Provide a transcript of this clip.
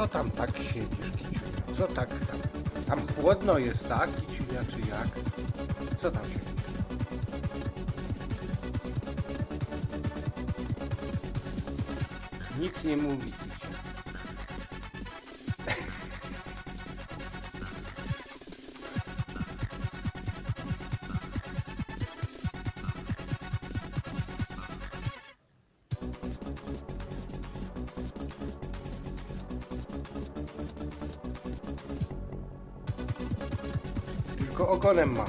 Co tam tak siedzisz, Kiciunia? Co tak tam? Tam chłodno jest, tak, Kiciunia, czy jak? Co tam siedzisz? Nic nie mówi, 好几年嘛。